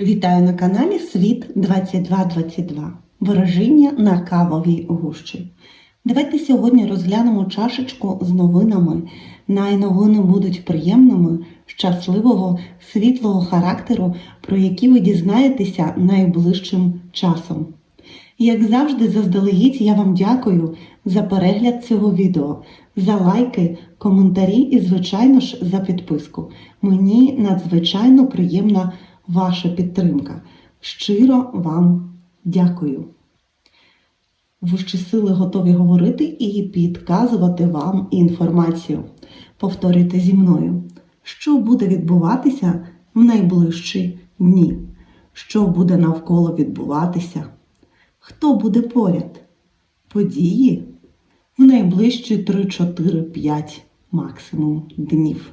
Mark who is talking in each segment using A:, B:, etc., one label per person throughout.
A: Вітаю на каналі Світ 2222. Ворожіння на кавовій гущі. Давайте сьогодні розглянемо чашечку з новинами. Найновини будуть приємними, щасливого, світлого характеру, про які ви дізнаєтеся найближчим часом. Як завжди, заздалегідь я вам дякую за перегляд цього відео, за лайки, коментарі і, звичайно ж, за підписку. Мені надзвичайно приємна ваша підтримка. Щиро вам дякую. Вищі сили готові говорити і підказувати вам інформацію. Повторюйте зі мною, що буде відбуватися в найближчі дні, що буде навколо відбуватися, хто буде поряд, події в найближчі 3, 4, 5 максимум днів.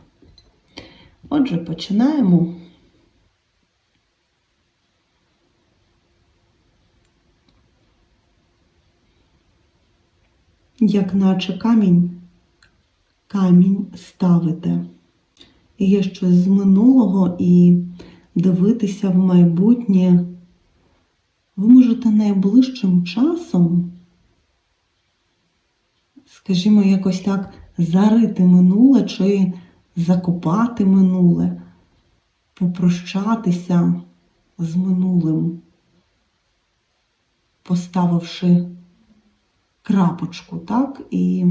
A: Отже, починаємо. Як наче камінь, камінь ставите. Є щось з минулого і дивитися в майбутнє. Ви можете найближчим часом, скажімо, якось так зарити минуле чи закопати минуле, попрощатися з минулим, поставивши крапочку, так? І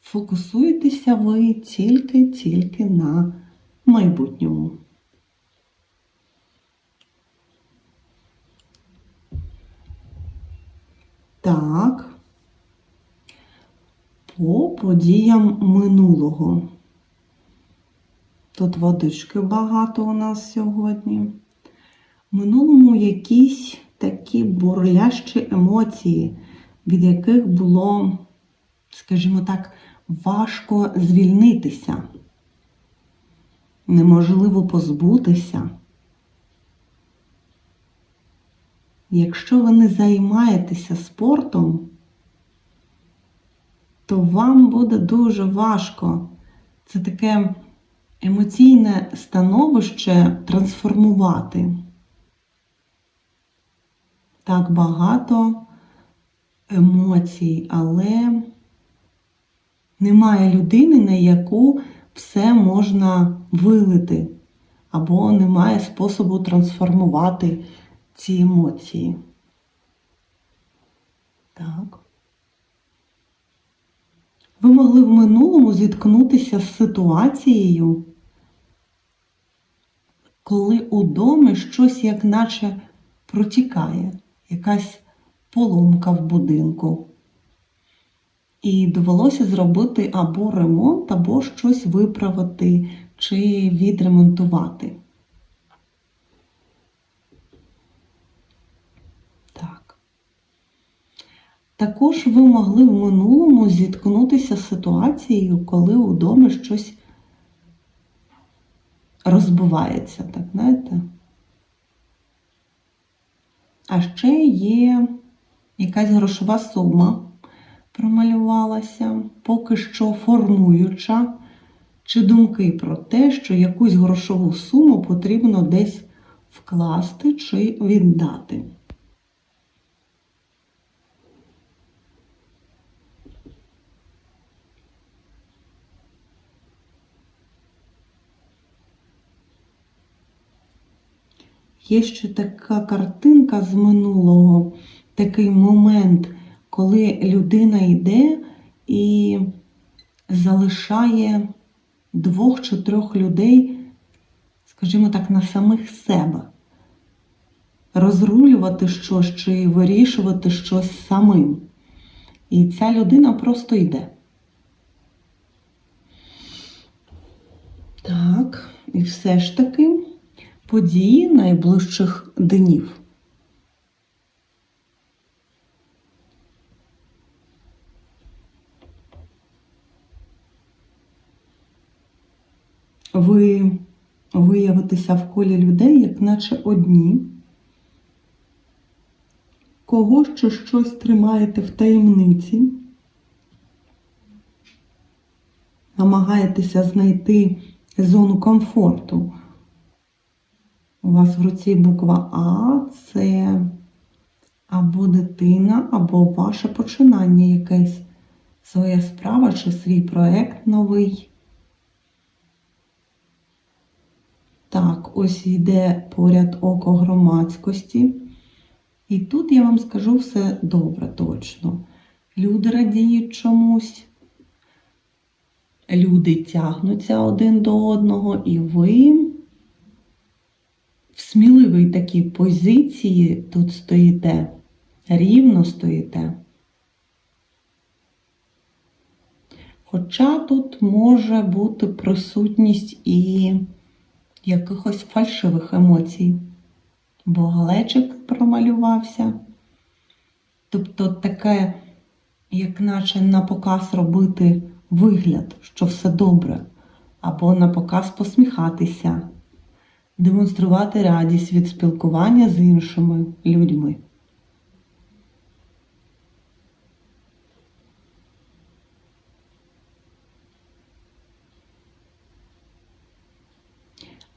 A: фокусуєтеся ви тільки-тільки на майбутньому. Так. По подіям минулого. Тут водички багато у нас сьогодні. В минулому якісь такі бурлящі емоції від яких було, скажімо так, важко звільнитися, неможливо позбутися. Якщо ви не займаєтеся спортом, то вам буде дуже важко це таке емоційне становище трансформувати. Так багато емоцій, але немає людини, на яку все можна вилити, або немає способу трансформувати ці емоції. Так. Ви могли в минулому зіткнутися з ситуацією, коли у домі щось як наче протікає, якась поломка в будинку. І довелося зробити або ремонт, або щось виправити чи відремонтувати. Так. Також ви могли в минулому зіткнутися з ситуацією, коли у домі щось розбивається, так знаєте? А ще є якась грошова сума промалювалася, поки що формуюча, чи думки про те, що якусь грошову суму потрібно десь вкласти чи віддати. Є ще така картинка з минулого такий момент, коли людина йде і залишає двох чи трьох людей, скажімо так, на самих себе. Розрулювати щось чи вирішувати щось самим. І ця людина просто йде. Так, і все ж таки події найближчих днів. Ви виявитеся в колі людей, як наче одні, кого ще щось тримаєте в таємниці, намагаєтеся знайти зону комфорту У вас в руці буква А це або дитина, або ваше починання якесь, своя справа чи свій проект новий. Так, ось йде поряд око громадськості. І тут я вам скажу все добре, точно. Люди радіють чомусь, люди тягнуться один до одного, і ви в сміливій такій позиції тут стоїте, рівно стоїте. Хоча тут може бути присутність і якихось фальшивих емоцій, бо глечик промалювався. Тобто таке, як наче на показ робити вигляд, що все добре, або на показ посміхатися, демонструвати радість від спілкування з іншими людьми.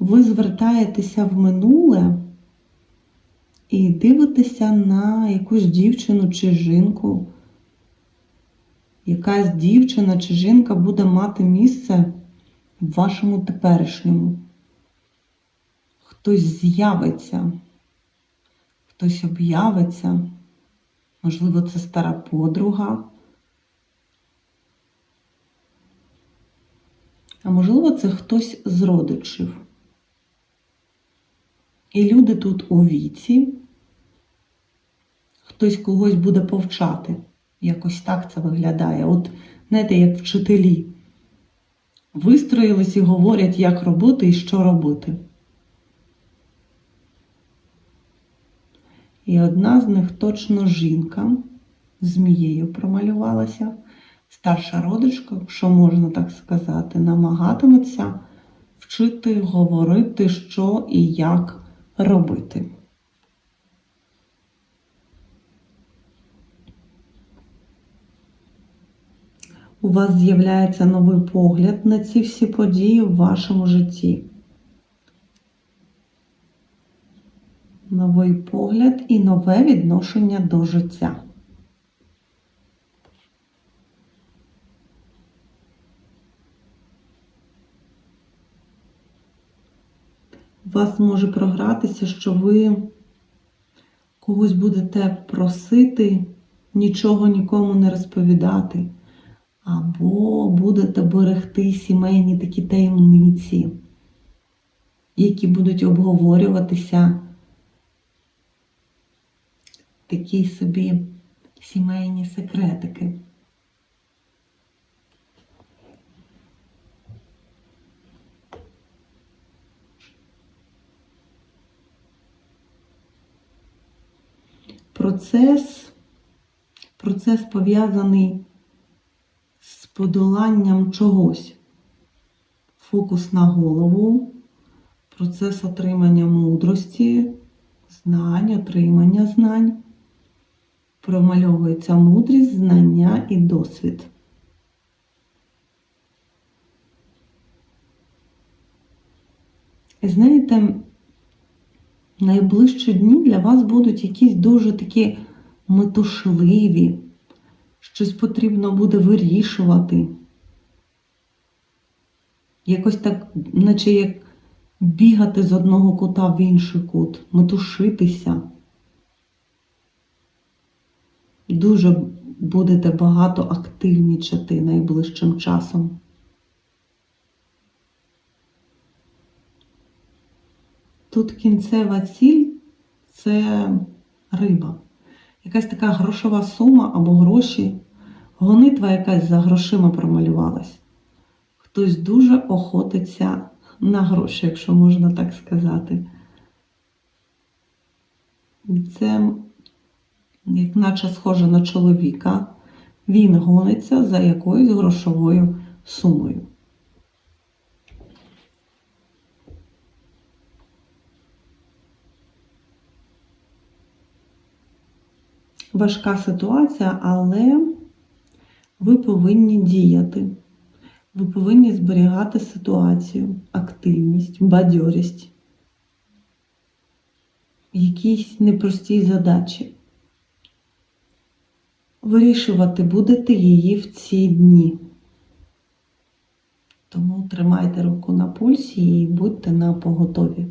A: Ви звертаєтеся в минуле і дивитеся на якусь дівчину чи жінку. Якась дівчина чи жінка буде мати місце в вашому теперішньому. Хтось з'явиться, хтось об'явиться, можливо, це стара подруга. А можливо, це хтось з родичів. І люди тут у віці, хтось когось буде повчати. Якось так це виглядає. От, знаєте, як вчителі. Вистроїлись і говорять, як робити і що робити. І одна з них точно жінка, змією промалювалася, старша родичка, що можна так сказати, намагатиметься вчити говорити, що і як робити. У вас з'являється новий погляд на ці всі події в вашому житті. Новий погляд і нове відношення до життя. Вас може програтися, що ви когось будете просити нічого нікому не розповідати, або будете берегти сімейні такі таємниці, які будуть обговорюватися такі собі сімейні секретики. Процес, процес пов'язаний з подоланням чогось. Фокус на голову, процес отримання мудрості, знань, отримання знань. Промальовується мудрість, знання і досвід. І знаєте, найближчі дні для вас будуть якісь дуже такі метушливі, щось потрібно буде вирішувати. Якось так, наче як бігати з одного кута в інший кут, метушитися. Дуже будете багато активнічати найближчим часом. Тут кінцева ціль це риба. Якась така грошова сума або гроші, гонитва якась за грошима промалювалась. Хтось дуже охотиться на гроші, якщо можна так сказати. Це, як наче схоже на чоловіка, він гониться за якоюсь грошовою сумою. Важка ситуація, але ви повинні діяти. Ви повинні зберігати ситуацію, активність, бадьорість. якійсь непростій задачі. Вирішувати будете її в ці дні. Тому тримайте руку на пульсі і будьте на поготові.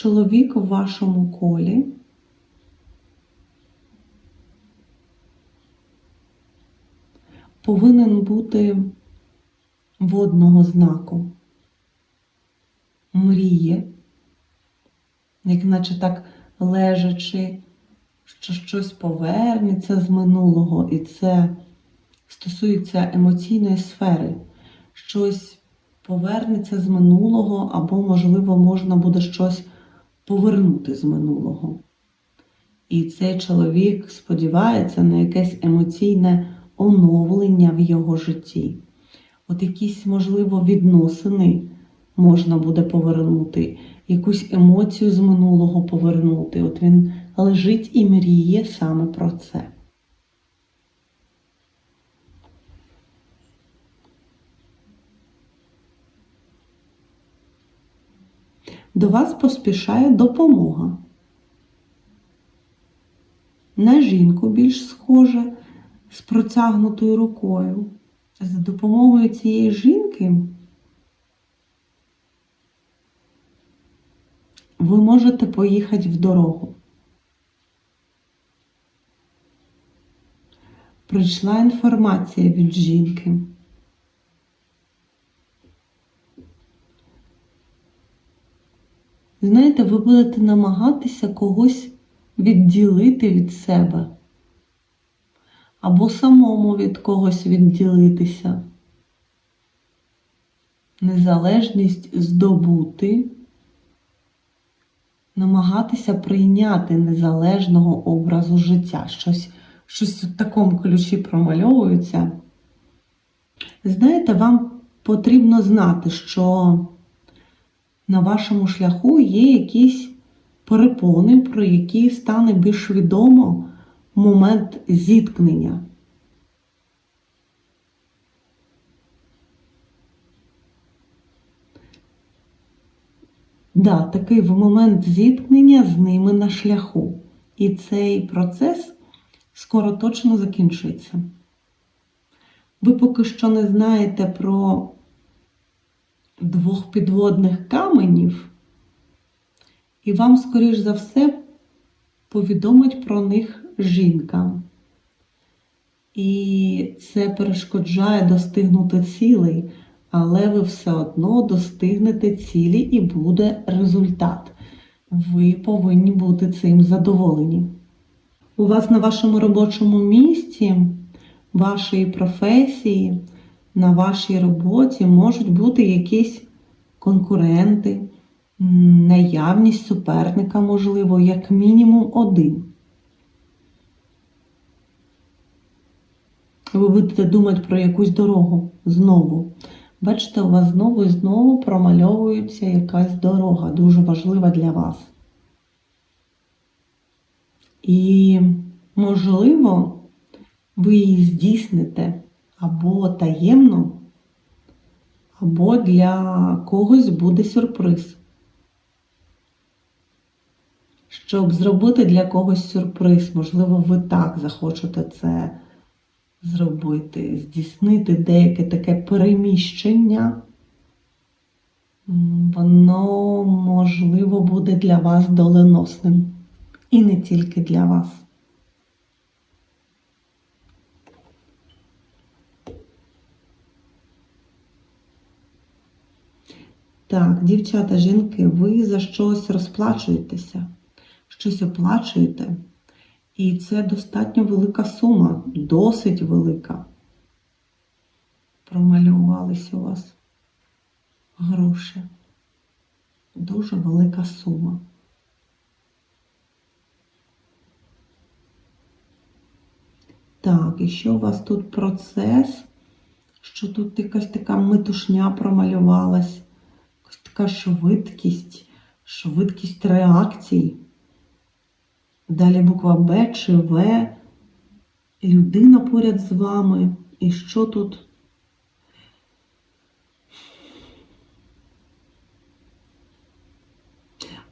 A: Чоловік у вашому колі повинен бути водного знаку. Мріє, як наче так лежачи, що щось повернеться з минулого, і це стосується емоційної сфери. Щось повернеться з минулого, або, можливо, можна буде щось повернути з минулого. І цей чоловік сподівається на якесь емоційне оновлення в його житті. От якісь, можливо, відносини можна буде повернути, якусь емоцію з минулого повернути. От він лежить і мріє саме про це. До вас поспішає допомога. На жінку більш схоже з протягнутою рукою. За допомогою цієї жінки ви можете поїхати в дорогу. Прийшла інформація від жінки. Знаєте, ви будете намагатися когось відділити від себе або самому від когось відділитися. Незалежність здобути, намагатися прийняти незалежного образу життя. Щось, щось в такому ключі промальовується. Знаєте, вам потрібно знати, що на вашому шляху є якісь перепони, про які стане більш відомо момент зіткнення. Да, такий в момент зіткнення з ними на шляху. І цей процес скоро точно закінчиться. Ви поки що не знаєте про двох підводних каменів, і вам, скоріш за все, повідомить про них жінка. І це перешкоджає достигнути цілей, але ви все одно достигнете цілі і буде результат. Ви повинні бути цим задоволені. У вас на вашому робочому місці, вашої професії, на вашій роботі можуть бути якісь конкуренти, наявність суперника, можливо, як мінімум один. Ви будете думати про якусь дорогу знову. Бачите, у вас знову і знову промальовується якась дорога, дуже важлива для вас. І, можливо, ви її здійсните або таємно, або для когось буде сюрприз. Щоб зробити для когось сюрприз, можливо, ви так захочете це зробити, здійснити деяке таке переміщення. Воно, можливо, буде для вас доленосним. І не тільки для вас. Так, дівчата, жінки, ви за щось розплачуєтеся, щось оплачуєте. І це достатньо велика сума, досить велика. Промалювалися у вас гроші. Дуже велика сума. Так, і що у вас тут процес? Що тут якась така метушня промалювалась, така швидкість, швидкість реакцій. Далі буква Б чи В, людина поряд з вами. І що тут?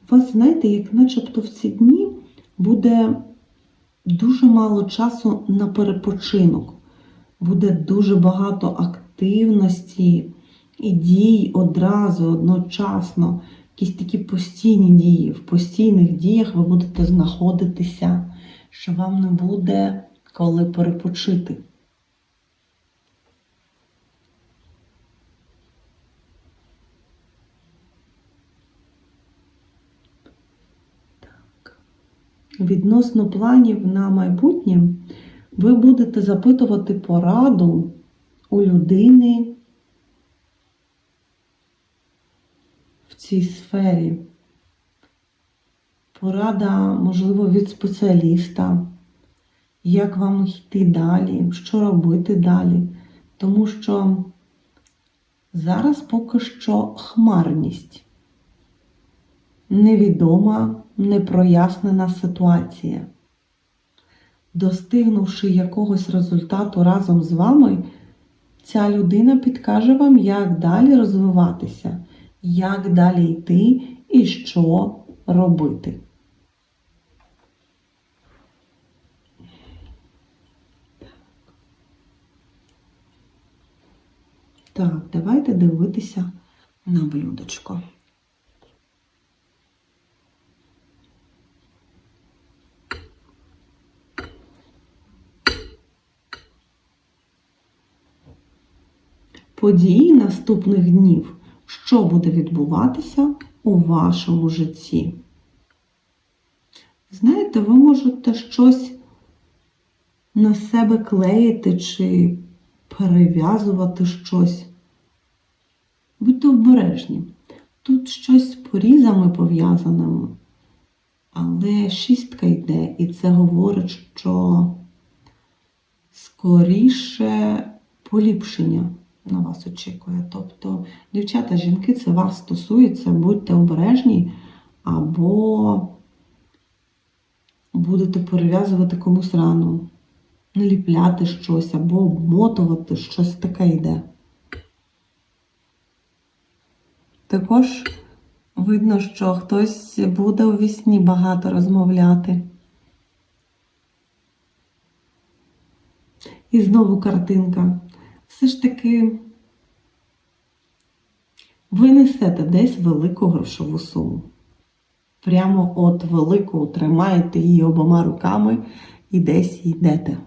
A: Вас, знаєте, як начебто в ці дні буде дуже мало часу на перепочинок. Буде дуже багато активності і дій одразу, одночасно. Якісь такі постійні дії. В постійних діях ви будете знаходитися, що вам не буде коли перепочити. Відносно планів на майбутнє, ви будете запитувати пораду у людини в цій сфері. Порада, можливо, від спеціаліста, як вам йти далі, що робити далі. Тому що зараз поки що хмарність, невідома, непрояснена ситуація. Достигнувши якогось результату разом з вами, ця людина підкаже вам, як далі розвиватися, як далі йти і що робити. Так, давайте дивитися на блюдечко. Події наступних днів, що буде відбуватися у вашому житті. Знаєте, ви можете щось на себе клеїти чи перев'язувати щось. Будьте обережні. Тут щось з порізами пов'язаними, але шістка йде, і це говорить, що скоріше поліпшення на вас очікує. Тобто, дівчата, жінки, це вас стосується, будьте обережні, або будете перев'язувати комусь рану, наліпляти щось, або обмотувати щось таке йде. Також видно, що хтось буде у вісні багато розмовляти. І знову картинка. Все ж таки ви несете десь велику грошову суму. Прямо от велику тримаєте її обома руками і десь йдете.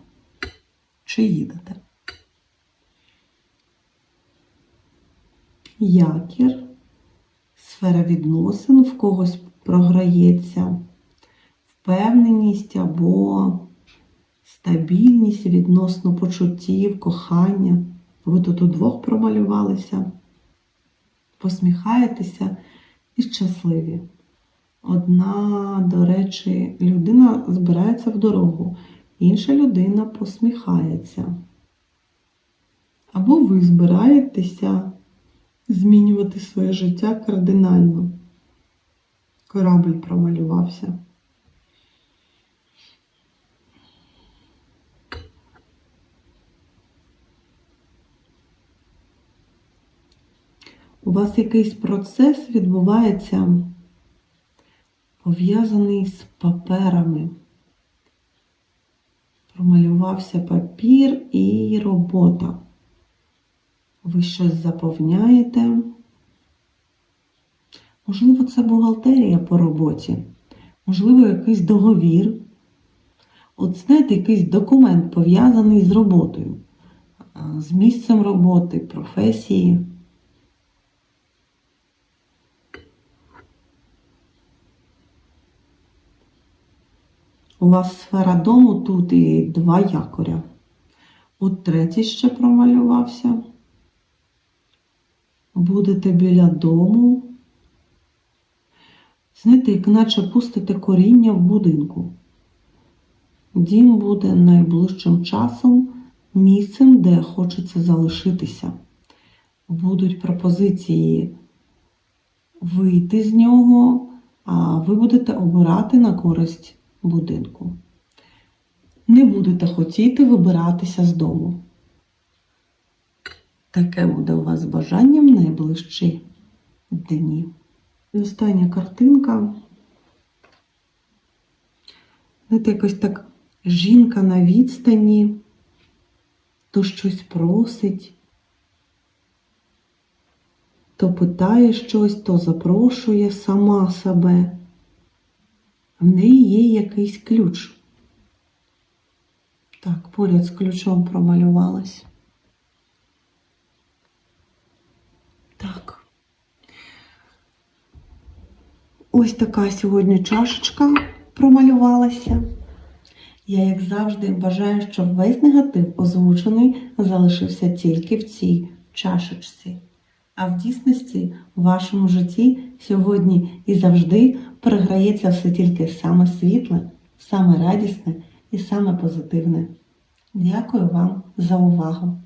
A: Чи їдете? Якір, сфера відносин в когось програється, впевненість або стабільність відносно почуттів, кохання. Ви тут удвох промалювалися, посміхаєтеся і щасливі. Одна, до речі, людина збирається в дорогу, інша людина посміхається. Або ви збираєтеся змінювати своє життя кардинально. Корабль промалювався. У вас якийсь процес відбувається пов'язаний з паперами. Промалювався папір і робота. Ви щось заповняєте. Можливо, це бухгалтерія по роботі, можливо, якийсь договір. От знаєте, якийсь документ пов'язаний з роботою, з місцем роботи, професії. У вас сфера дому тут і два якоря. От третій ще промалювався. Будете біля дому. Знаєте, як наче пустите коріння в будинку. Дім буде найближчим часом місцем, де хочеться залишитися. Будуть пропозиції вийти з нього, а ви будете обирати на користь будинку. Не будете хотіти вибиратися з дому. Таке буде у вас бажанням найближчі дні. І Остання картинка Знаєте, якось так жінка на відстані, то щось просить, то питає щось, то запрошує сама себе. В неї є якийсь ключ. Так, поряд з ключом промалювалась. Так. Ось така сьогодні чашечка промалювалася. Я, як завжди, бажаю, щоб весь негатив озвучений залишився тільки в цій чашечці. А в дійсності в вашому житті сьогодні і завжди переграється все тільки саме світле, саме радісне і саме позитивне. Дякую вам за увагу!